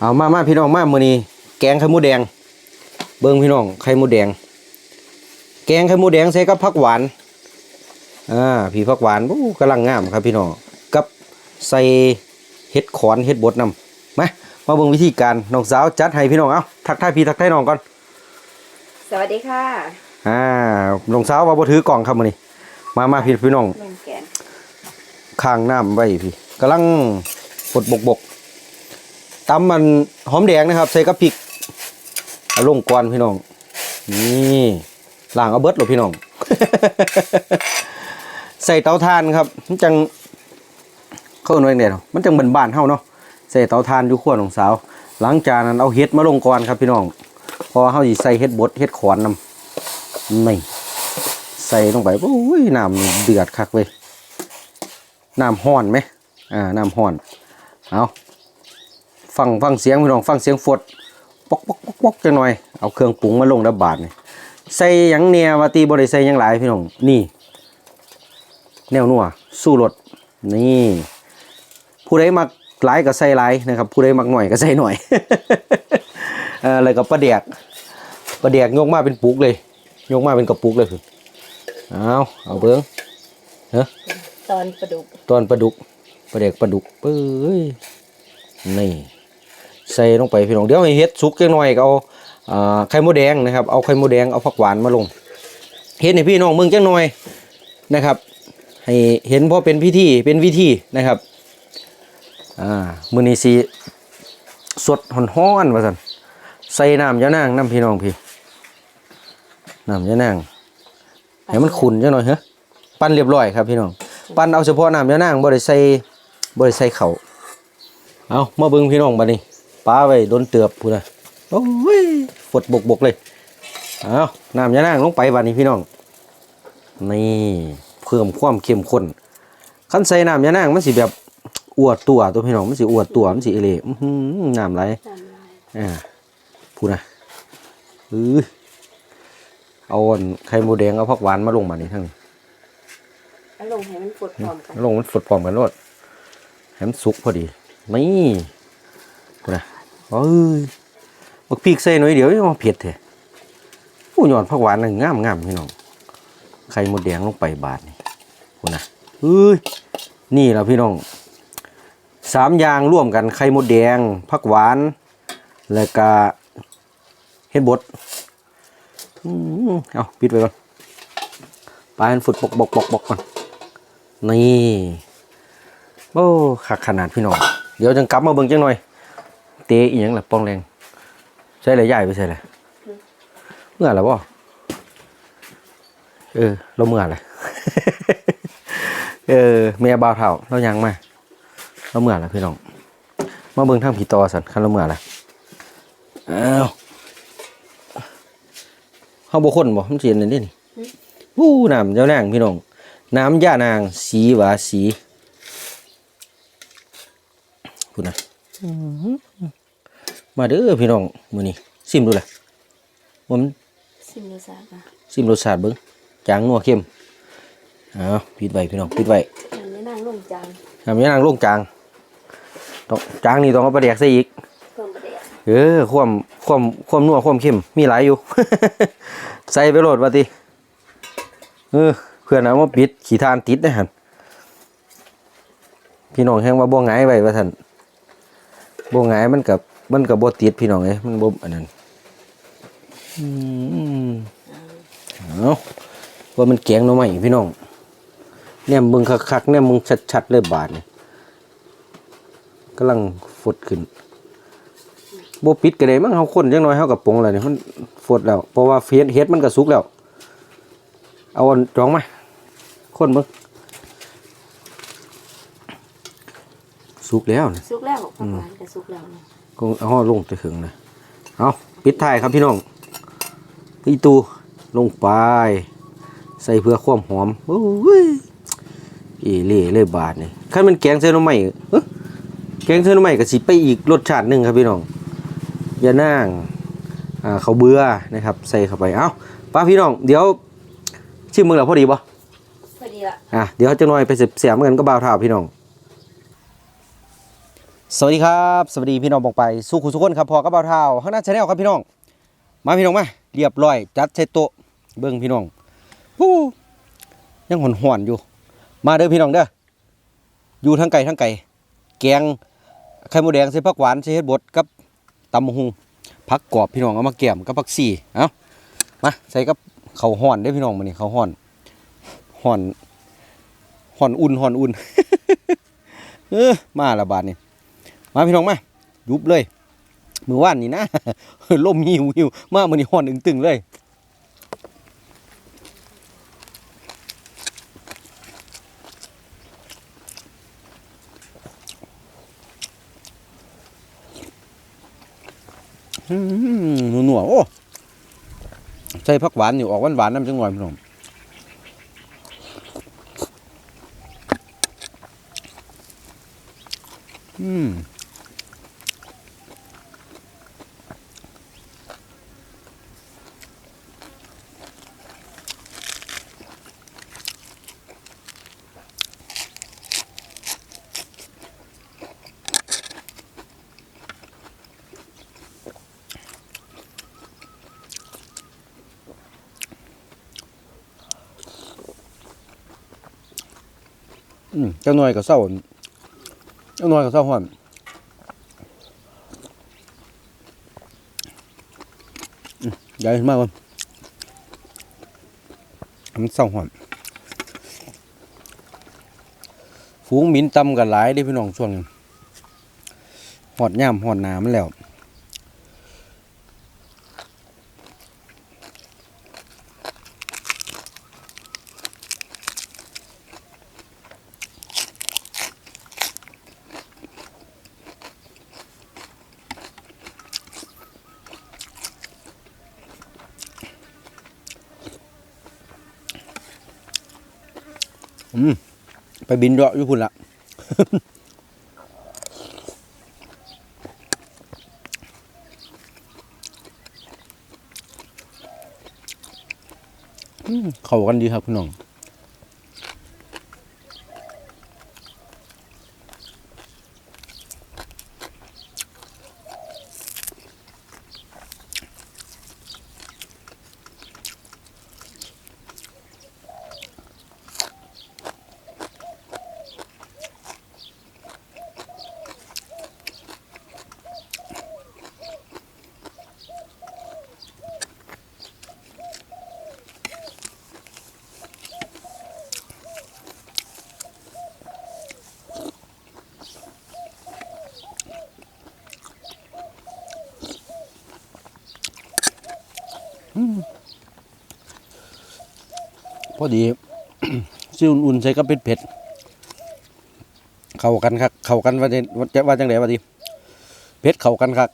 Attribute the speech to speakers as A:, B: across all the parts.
A: เอามามาพี่น้องมามื้อนี้แกงไข่มดแดง เบิ่งพี่น้องไข่มดแดง แกงไข่มดแดงใส่กับผักหวานอ่าพี่ผักหวานโอ้กำลังงามครับพี่น้องกับใส่เห็ดขอนเห็ดบดนำมามาเบิ่งวิธีการน้องสาวจัดให้พี่น้องเอ้าทักทายพี่ทักทายน้องก่อน
B: สวัสดีค่ะ
A: อ่าน้องสาวว่าบ่ถือกล่องครับมื้อนี้มามาพี่พี่น้อง
B: แมงแกน
A: ข้างน้ำไว้พี่กำลังฝดบกบก ตำมันหอมแดงนะครับ ใส่กับพริกเอาลงก่อนพี่น้อง นี่ล้างเอาเบิดหรอพี่น้อง ใส่เตาถ่านครับ มันจังเข้าหน่วยเดียมันจังบ้านเฮาเนาะ ใส่เตาถ่านอยู่ขั้วของสาว หลังจากนั้นเอาเห็ดมาลงก่อนครับพี่น้อง พอเฮาสิใส่เห็ดบดเห็ดขอนนำนี่ใส่ลงไปโอ้ยน้ำเดือดคักเว้ยน้ำห้อนไหมอ่าน้ำห้อน เอา ฟังฟังเสียงพี่น้องฟังเสียงฝดปอกปอกปอกปอกจังหน่อยเอาเครื่องปรุงมาลงดับบาทนี่ใส่หยังเนียวาตีบริใส่หยังหลายพี่น้องนี่ แนวนัวสู้รสนี่ ผู้ใดมักหลายก็ใส่หลายนะครับ ผู้ใดมักหน่อยก็ใส่หน่อยเอ่ออะไรกับปลาแดกปลาแดกยกมาเป็นปุกเลย ยกมาเป็นกระปุกเลยคือเอาเอาเบิ้ง
B: ตอนประดุก
A: ตอนปลาดุกปลาเด็กปลาดุกเป้ยนี่ ใส่ลงไปพี่น้องเดี๋ยวให้เฮ็ดสุกจังหน่อยก็เอาไข่มดแดงนะครับเอาไข่มดแดงเอาผักหวานมาลงเฮ็ดให้พี่น้องมืองจังหน่อยนะครับ ให้เห็นพอเป็นพิธีเป็นวิธีนะครับอ่ามือนี้สิสดฮ้อนๆว่าซั่นใส่น้ำยะนางน้ำพี่น้องพี่น้ำยะนางให้มันขุ่นจังหน่อยเฮ้ปั้นเรียบร้อยครับพี่น้องปั้นเอาเฉพาะน้ำยานางบ่ได้ใส่บ่ได้ใส่เขาเอามาเบิ่งพี่น้องบัดนี้ ปลาไว้โดนเตือบพุ่นน่ะโอ้ยฝดบกบกเลยเอาน้ำยานางลงไปบัดนี้พี่น้อง นี่เพิ่มความเข้มข้นคันใส่น้ำยานางมันสิแบบอวดตัวตัวพี่น้องมันสิอวดตัวมันสิเอเล่อื้อหือน้ำไหลอ่าพูดนะเออเอาอันไข่หมูแดงเอาผักหวานมาลงบัดนี้ทั้งนี้
B: เอาลงให้มันฝดพร้อมกัน
A: ลงมันฝดพร้อมกันรดให้มันสุกพอดี นี่กูนะ เอ้ยบักพีกใส่หน่อยเดียวยังมาเผ็ดแท้ผู้หยอดผักหวานน่งามงามพี่น้องไข่มดแดงลงไปบาทนี่กูนะเอ้ยนี่แหละพี่น้องสามอย่างร่วมกันไข่มดแดงผักหวาน แล้วก็เฮ็ดบดเอาปิดไว้ก่อนปลาให้มันฝุดบกบกบกบกก่อนนี่โอ้ขักขนาดพี่น้อง เดี๋ยวจังกลับมาเบิ่งจังหน่อย เตะอีหยังล่ะป้องแรงใช่เลยใหญ่ไปใช่เลยเมื่อไหร่บ่เออ เราเมื่อไหร่ เออแม่บ่าวเท่าเรายังมาเราเมื่อไหร่พี่น้องมาเบิ่งทางผีตอสันคันเราเมื่อไหร่อ้าวเฮาบ่คนบ่มันสิเห็นอันนี่นี่วู้น้ำเจ้านางพี่น้องน้ำย่านางสีหวาสีคุณนะ มาเด้อพี่น้องมื้อนี้ซิมดูล่ะว่ามัน
B: ซิมรสชาติค่ะ
A: ซิมรสชาติเบิ่งจางนัวเข้มเอาปิดไว้พี่น้องปิดไว้
B: อันนี้นั่งลงจาน
A: น้ำย่านางลงจางต้องจางนี่ต้องเอาไปแดกใส่อีก
B: เพิ่มประเดี๋ยว
A: เออความความความนัวความเข้มมีหลายอยู่ ใส่ไปโหลดว่าติเออเพื่อนเอามาปิดขี้ทานติดนะฮันพี่น้องแห้งว่าบ่หงายไว้ว่าท่าน บ่หงายมันกับมันกับบ่ติดพี่น้องเอ้ยมันบ่อันนั้นอืมเอาว่ามันแกงหน่อไม้พี่น้องเนี่ยมึงคักๆเนี่ยมึงชัดๆเลยบาดนี่กำลังฟดขึ้นบ่ปิดก็ได้มั้งเฮาคนจังน้อยเฮากับปรุงแล้วนี่มันฟดแล้ว เพราะว่าเฮ็ดเฮ็ดมันก็สุกแล้ว เอาอันจองมาคนเบิ่ง สุกแล้วนี่
B: สุกแล้วผักหวานก็สุกแล้วนะ
A: ก็เอาห่อลงไปถึงเลยเอาปิดท้ายครับพี่น้องอีตูลงไป ใส่เพื่อความหอมโอ้ยเอเล่เลยบาดนี่คันมันแกงใส่หน่อไม้เอ้อแกงใส่หน่อไม้ก็สิไปอีกรสชาติหนึงครับพี่น้องอย่านั่งอ่าเขาวเบื่อนะครับ ใส่เข้าไปเอ้าป้าพี่น้อง เดี๋ยวชิมมึงแล้วพอดีป่ะ
B: พอดีละ
A: อะเดี๋ยวจะหน่อยไปเสียบๆเหมือนก็บ่าวเท่าพี่น้อง สวัสดีครับสวัสดีพี่น้องบอกไปสู้คุณสุกคนครับพอกับเบาเท้าข้างหน้าชาแนลครับพี่น้อง มาพี่น้องมาเรียบร้อย จัดใส่โตเบิ้งพี่น้องวู้ยังหอนหอนอยู่ มาเด้อพี่น้องเด้ออยู่ทั้งไก่ทั้งไก่ แกงไข่มดแดงใส่ผักหวานใส่เห็ดบดกับตำหุงผักกรอบพี่น้องเอามาแกมกับผักสี่เอ้ามาใส่กับเขาห่อนได้พี่น้องมาเนี่เขาห่อนห่อนห่อนอุ่นห่อนอุ่นเออมาละบาทนี่ มาพี่น้องมายุบเลยมือว่านนี่นะลมหิวหิวมามือนี่ห่อนอึงตึงเลยอืมหนัวโอ้ใส่ผักหวานอยู่ออกหวานๆน้ำจังหน่อยพี่น้องอืม อืมเจ้าหน่อยก็เศร้าเจ้าหน่อยก็เศร้าห่อนอืมใหญ่มากเลยมันเศร้าห่อนฝูงหมินตำกันหลายด้พี่น้องช่วงนี้หอดย่ำหอดหนามันแล้ว อืมไปบินเดาะอยู่ปุ่นละเข้ากันดีครับคุณน้อง ดีซิวอุ่นๆใส่กับเผ็ดเผ็ดเข้ากันครับเข้ากันว่าจะว่าว่าจังไดว่าดีเผ็ดเข้ากันครับ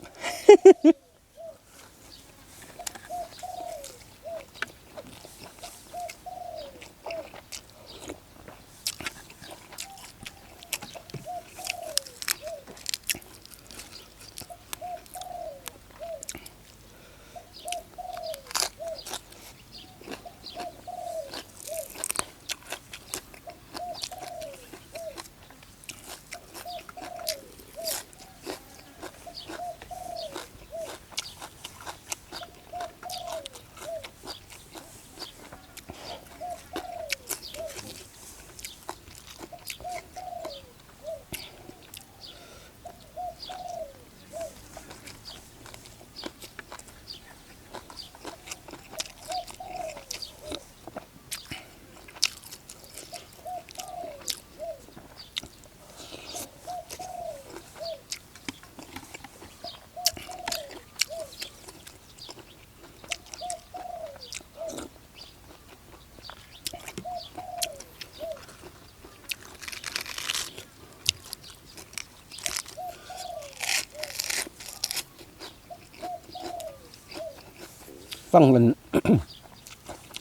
A: ฟังมัน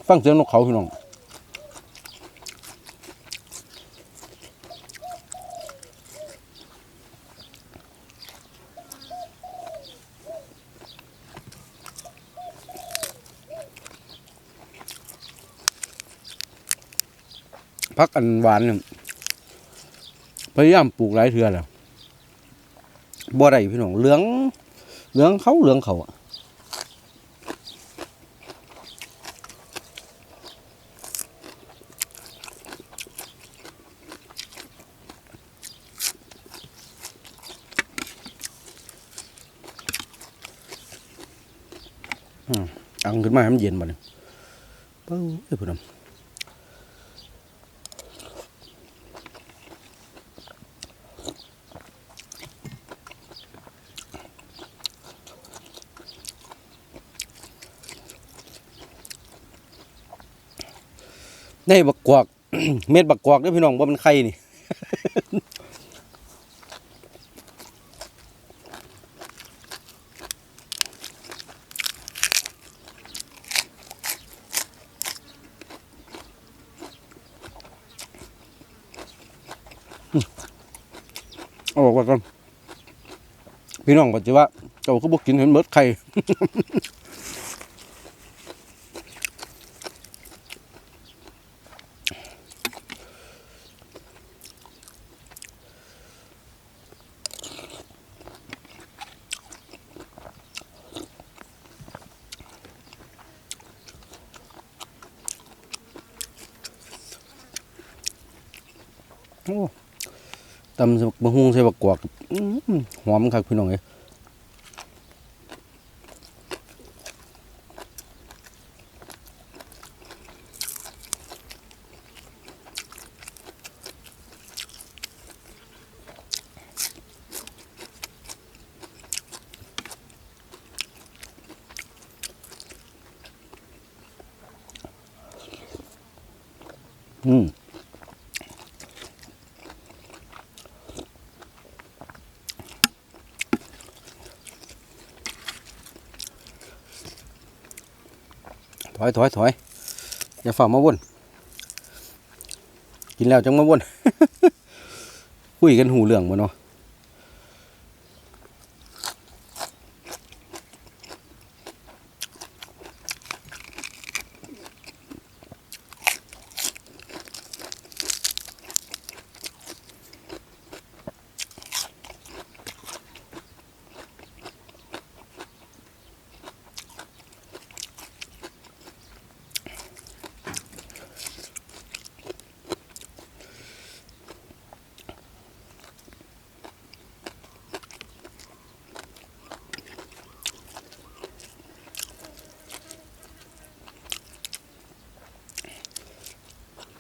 A: ฟังเสียงนกเขาพี่น้องพักอันหวานเนี่ยพยายามปลูกหลายเทือแล้วบ่ได้พี่น้องเหลือง เหลืองเขาเหลืองเขาอะ อังขึ้นมาให้มันเย็นบ่เนี่ยเป้าเอ้ยพี่น้องได้บักกวาก เม็ดบักกวากเด้วยพี่น้องว่ามันไข่นี่ เอาออกมาก่อนพี่น้องปัจจุบันเจ้าก็บอกกินเห็นเบิดไข่ โอ้ ตำบักบะฮุงใส่บักกวากหอมคักพี่น้องเอ้ย อยถอยถอยอย่าฝ่ามาวนกินแล้วจังมาวนคุยกันหูเรื่องมาเนาะ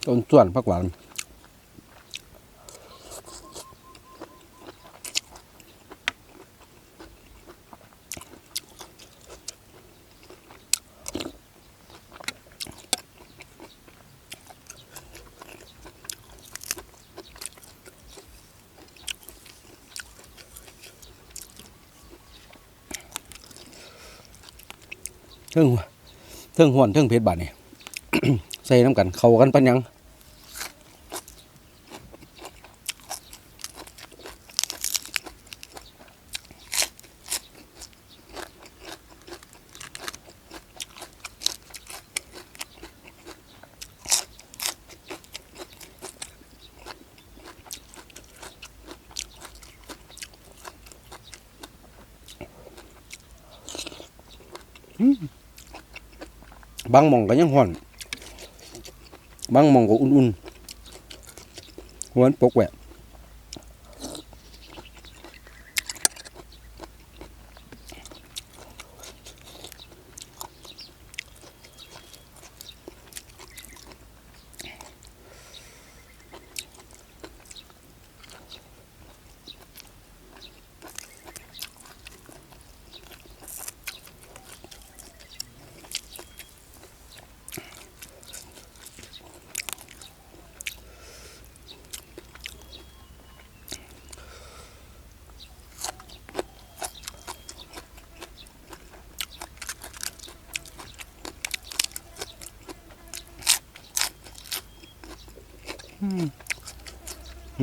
A: ต้นส่วนผักหวานเทิงเทิงหวนเทิงเพชรบาดนี่ ใส่น้ำกัน เข้ากันปันยัง บางหมองก็ยังห่อน บางหมองก็อุ่นๆหวนปกแหวะ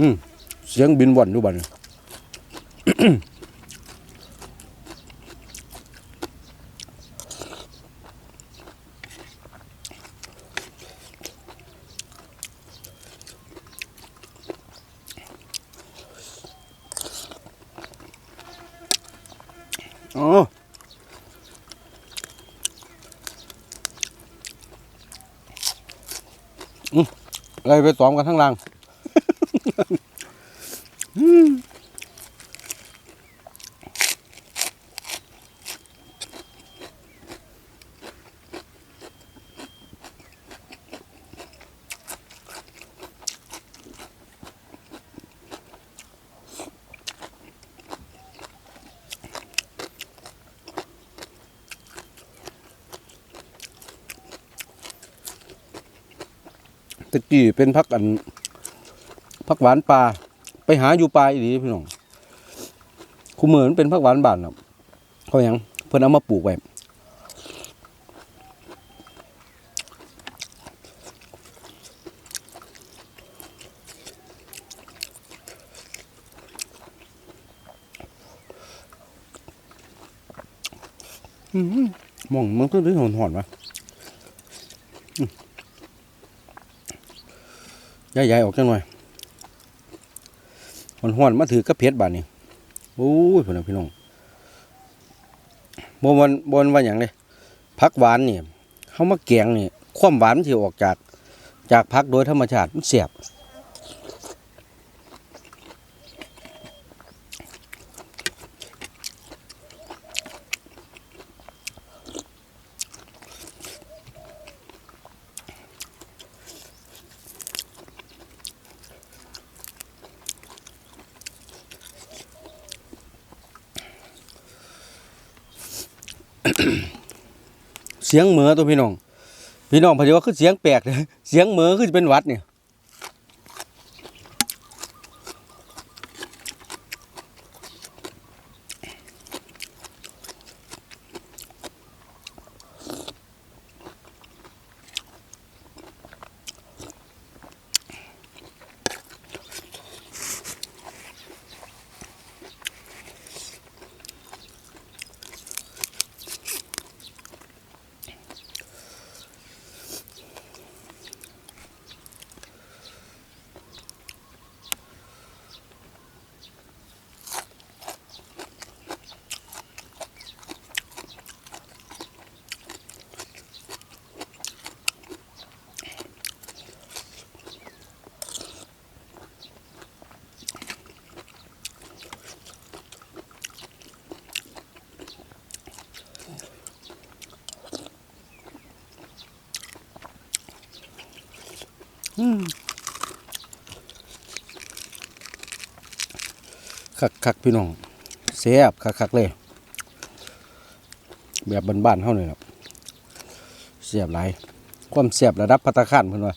A: อืมเสียงบินว่อนดูบันอ๋ออืมอะไรไปตอมกันทั้งรัง กี้เป็นพักอันพักหวานปลาไปหาอยู่ปลาอีหลีพี่น้องคูเหมือนเป็นพักหวานบานครับเขายังเพิ่นเอามาปลูกไว้อื้อหือมองมันก็ได้หอนหอนๆวะอื้อ ย้ายๆออกจังหน่อยหอนหอนมาถือกระเพชรบาดนี้โอ้ยพี่น้องพี่น้องบนบนบนว่าอย่างเลยพักหวานเนี่ยเขามาแกงนี่ความหวานที่ออกจากจากพักโดยธรรมชาติมันเสียบ เสียงเหมือตัวพี่น้อง พี่น้องพอดีว่าคือเสียงแปลกเลยเสียงเหมือคือจะเป็นวัดเนี่ย คักคักพี่น้องเสียบคักคักเลย แบบบ้านๆเท่านี้ครับเสียบหลายความเสียบระดับพัตตาคานเพิ่นว่า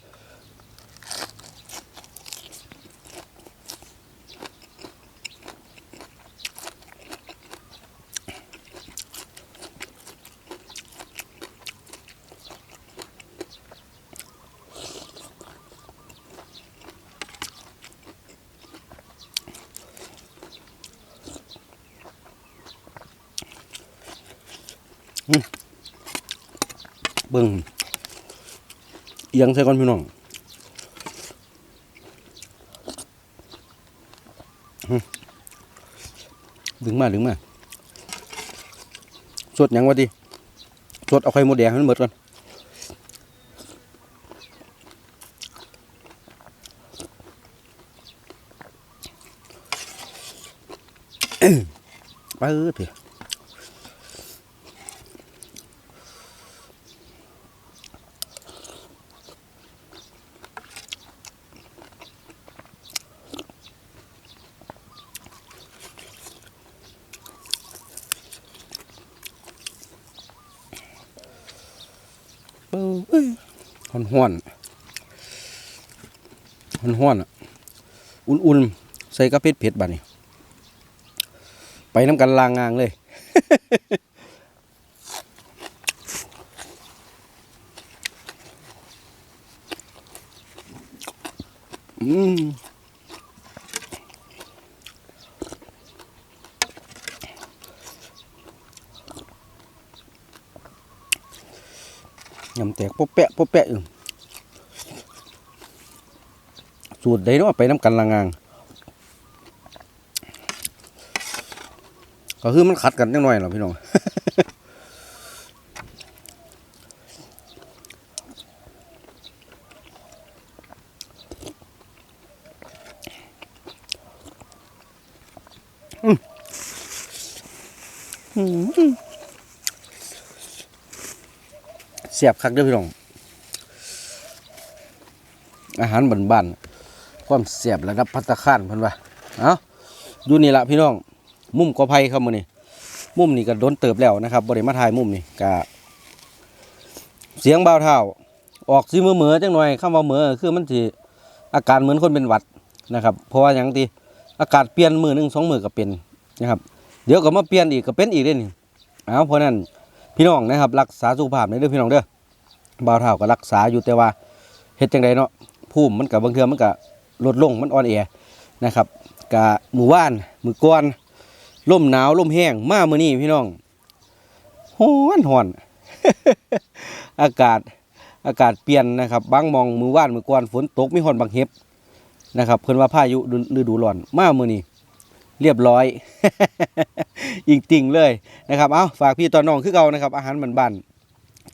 A: เบิ่งเอียงใส่ก่อนพี่น้องดึงมาดึงมาสดยังวะดิสดเอาไข่มดแดงให้มันหมดก่อนไปเถอะ เอ้ย ห้อนห้อนห้อนห้อนอุ่นๆ ใส่กระเพ็ดเผ็ดบัดนี้ ไปน้ำกันลางงางเลย อืม ยำแตกโป๊ะแปะโป๊ะแปะอยู่สูตรใดเนาะไปน้ำกันละงาง ก็คือมันขัดกันนิดหน่อยเหรอพี่น้อง สียบคักเด้อพี่น้อง อาหารบ้านๆความเสียบระดับพัตตาคารเพิ่นว่าเอ้าอยู่นี่ละพี่น้อง มุมกอไผ่ครับมื้อนี้มุมนี่ก็โดนเติบแล้วนะครับบ่ได้มาถ่ายมุมนี่ก็เสียงเบาเท้าออกสิมือเหมือจังหน่อยคำว่าเหมือคือมันสิอาการเหมือนคนเป็นหวัดนะครับ เพราะว่าหยังติอากาศเปลี่ยนมือหนึ่งสองมือก็เป็นนะครับ เดี๋ยวก็มาเปลี่ยนอีกก็เป็นอีกเด้นี่เอาเพราะนั้นพี่น้องนะครับ รักษาสุขภาพในอยเด้อพี่น้องเด้อ บ่าวเท้าก็รักษาอยู่แต่ว่าเฮ็ดจังไดเนาะภูมิมันก็บบางเทื่อมันก็ลดลงมันอ่อนแอนะครับกะมื้อวานมือก่อนลมหนาวลมแห้งมามื้อนี้พี่น้องฮ้อนฮ้อนอากาศอากาศเปลี่ยนนะครับบางมองมือว่านมือก่อนฝนตกมีฮ้อนบางเห็บนะครับเพิ่นว่าพายุฤดูร้อนมามื้อนี้เรียบร้อยอิงติ่งเลยนะครับ เอาฝากพี่ตอนน้องคือเก่านะครับ อาหารบ้านๆ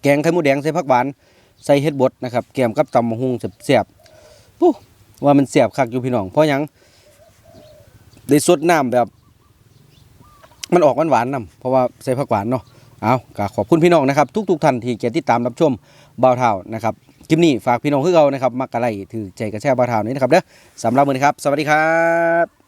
A: แกงไข่มดแดงใส่ผักหวานใส่เห็ดบดนะครับแกมกับตำมะฮุงเสียบๆปุ๊ว่ามันเสียบคักอยู่พี่น้องเพราะยังได้สดน้ำแบบ มันออกหวานๆนํเพราะว่าใส่ผักหวานเนาะเอาก็ขอบคุณพี่น้องนะครับ ทุกๆท่านที่เกียรติดตามรับชมบ่าวเท่านะครับคลิปนี้ฝากพี่น้องคือเก่านะครับมักกะไลถือใจกระแช่บ่าวเท่านี้นะครับเด้อสำหรับมื้อนี้ครับ สวัสดีครับ